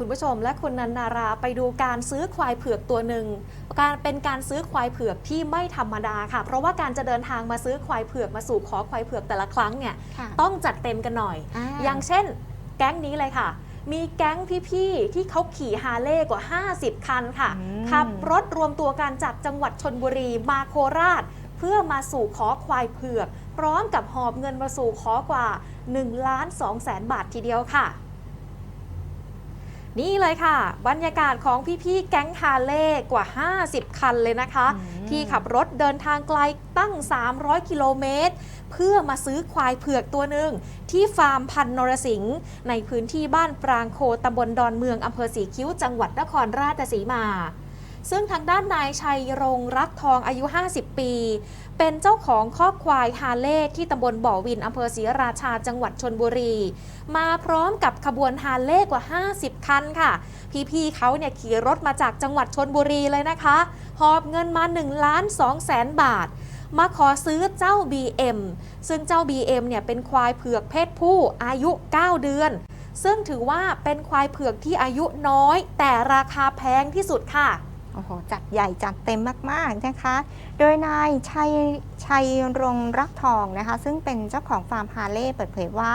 คุณผู้ชมและคุณนันนาราไปดูการซื้อควายเผือกตัวหนึ่งการเป็นการซื้อควายเผือกที่ไม่ธรรมดาค่ะ เพราะว่าการจะเดินทางมาซื้อควายเผือกมาสู่ขอควายเผือกแต่ละครั้งเนี่ยค่ะต้องจัดเต็มกันหน่อยอ่าอย่างเช่น แก๊งนี้เลยค่ะ มีแก๊งพี่ๆที่เขาขี่ฮาร์เลย์กว่า 50 คันค่ะอืมขับรถรวมตัวกันจากจังหวัดชนบุรีมาโคราช เพื่อมาสู่ขอควายเผือก พร้อมกับหอบเงินมาสู่ขอกว่า1ล้าน2แสนบาททีเดียวค่ะ นี่เลยค่ะ บรรยากาศของพี่ๆ แก๊งฮาร์เลย์กว่า 50 คันเลยนะคะอืมที่ขับรถเดินทางไกลตั้ง 300 กิโลเมตร เพื่อมาซื้อควายเผือกตัวหนึ่งที่ฟาร์มพันธุ์นรสิงห์ในพื้นที่บ้านปรางโคตำบลดอนเมืองอำเภอสีคิ้วจังหวัดนครราชสีมา ซึ่งทางด้านนายชัยรงรักทองอายุ 50 ปี เป็นเจ้าของคอกควายฮาร์เลย์ที่ตำบลบ่อวินอำเภอศรีราชาจังหวัดชนบุรี มาพร้อมกับขบวนฮาร์เลย์กว่า 50 คันค่ะ พี่ๆเขาเนี่ยขี่รถมาจากจังหวัดชนบุรีเลยนะคะ หอบเงินมา1ล้าน2แสนบาทมาขอซื้อเจ้า BM ซึ่งเจ้า BM เนี่ยเป็นควายเผือกเพศผู้อายุ 9 เดือน ซึ่งถือว่าเป็นควายเผือกที่อายุน้อย แต่ราคาแพงที่สุดค่ะ โอ้โหจัดใหญ่จัดเต็มมากๆนะคะ โดยนายชัยชัยรงรักทองนะคะ ซึ่งเป็นเจ้าของฟาร์มฮาเลย์เปิดเผยว่า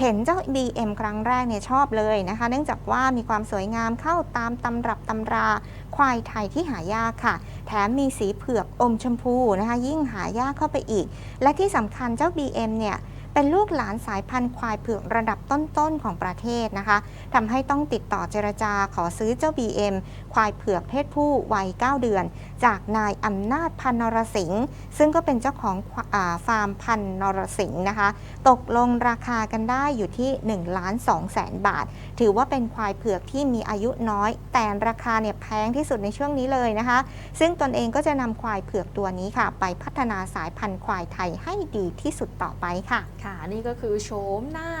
เห็นเจ้า BM ครั้งแรกเนี่ยชอบเลยนะคะ เนื่องจากว่ามีความสวยงามเข้าตามตำรับตำราควายไทยที่หายากค่ะ แถมมีสีเผือกอมชมพูนะคะ ยิ่งหายากเข้าไปอีก และที่สำคัญเจ้า BM เนี่ย เป็นลูกหลานสายพันธุ์ควายเผือกระดับต้นๆของประเทศนะคะทำให้ต้องติดต่อเจรจาขอซื้อเจ้า BM ควายเผือกเพศผู้วัย 9 เดือน จากนายอำนาจพันนรสิงห์ซึ่งก็เป็นเจ้าของอาฟาร์มพันนรสิงห์นะคะ ตกลงราคากันได้อยู่ที่1ล้าน2แสนบาท ถือว่าเป็นควายเผือกที่มีอายุน้อย แต่ราคาเนี่ยแพงที่สุดในช่วงนี้เลยนะคะ ซึ่งตนเองก็จะนำควายเผือกตัวนี้ค่ะ ไปพัฒนาสายพันธุ์ควายไทยให้ดีที่สุดต่อไปค่ะค่ะ นี่ก็คือโฉมหน้า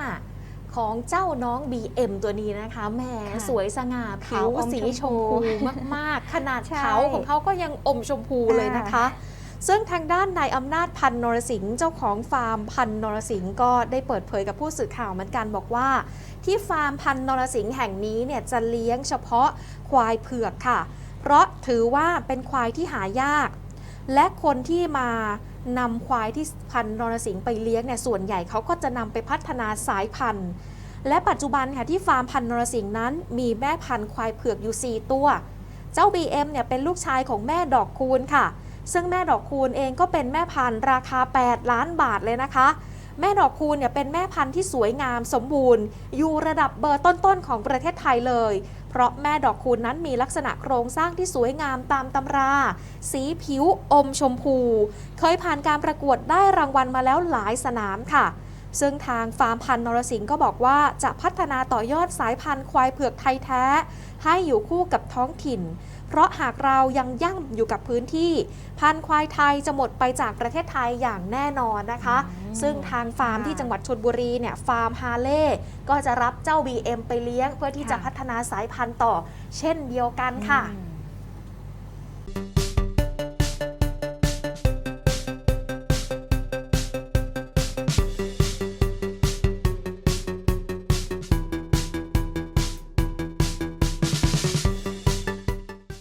ของเจ้าน้อง BM ตัวนี้นะคะแหมค่ะสวยสง่าผิวขาวอมสีชชมมพูพูมาก ๆ ขนาดใช่เขาของเขาก็ยังอมชมพูเลยนะคะ ซึ่งทางด้านนายอำนาจพันนรสิงห์เจ้าของฟาร์มพันนรสิงห์ก็ได้เปิดเผยกับผู้สื่อข่าวเหมือนกันบอกว่า ที่ฟาร์มพันนรสิงห์แห่งนี้เนี่ยจะเลี้ยงเฉพาะควายเผือกค่ะ เพราะถือว่าเป็นควายที่หายาก และคนที่มานำควายที่พันนรสิงห์ไปเลี้ยงเนี่ยส่วนใหญ่เขาก็จะนำไปพัฒนาสายพันธุ์ และปัจจุบันค่ะที่ฟาร์มพันนรสิงห์นั้น มีแม่พันธุ์ควายเผือกอยู่ 4 ตัว เจ้า BM เนี่ยเป็นลูกชายของแม่ดอกคูณค่ะ ซึ่งแม่ดอกคูณเองก็เป็นแม่พันธุ์ราคา 8 ล้านบาทเลยนะคะ แม่ดอกคูณเนี่ยเป็นแม่พันธุ์ที่สวยงามสมบูรณ์ อยู่ระดับเบอร์ต้นๆของประเทศไทยเลย เพราะแม่ดอกคูณนั้นมีลักษณะโครงสร้างที่สวยงามตามตำรา สีผิวอมชมพู เคยผ่านการประกวดได้รางวัลมาแล้วหลายสนามค่ะ ซึ่งทางฟาร์มพันธุ์นรสิงห์ก็บอกว่าจะพัฒนาต่อยอดสายพันธุ์ควายเผือกไทยแท้ ให้อยู่คู่กับท้องถิ่น เพราะหากเรายังย่ำอยู่กับพื้นที่ พันธุ์ควายไทยจะหมดไปจากประเทศไทยอย่างแน่นอนนะคะอืมซึ่งทางฟาร์มค่ะที่จังหวัดชลบุรีเนี่ยฟาร์มฮาเล่ก็จะรับเจ้า BM ไปเลี้ยง เพื่อที่จะค่ะพัฒนาสายพันธุ์ต่อ เช่นเดียวกันค่ะอืม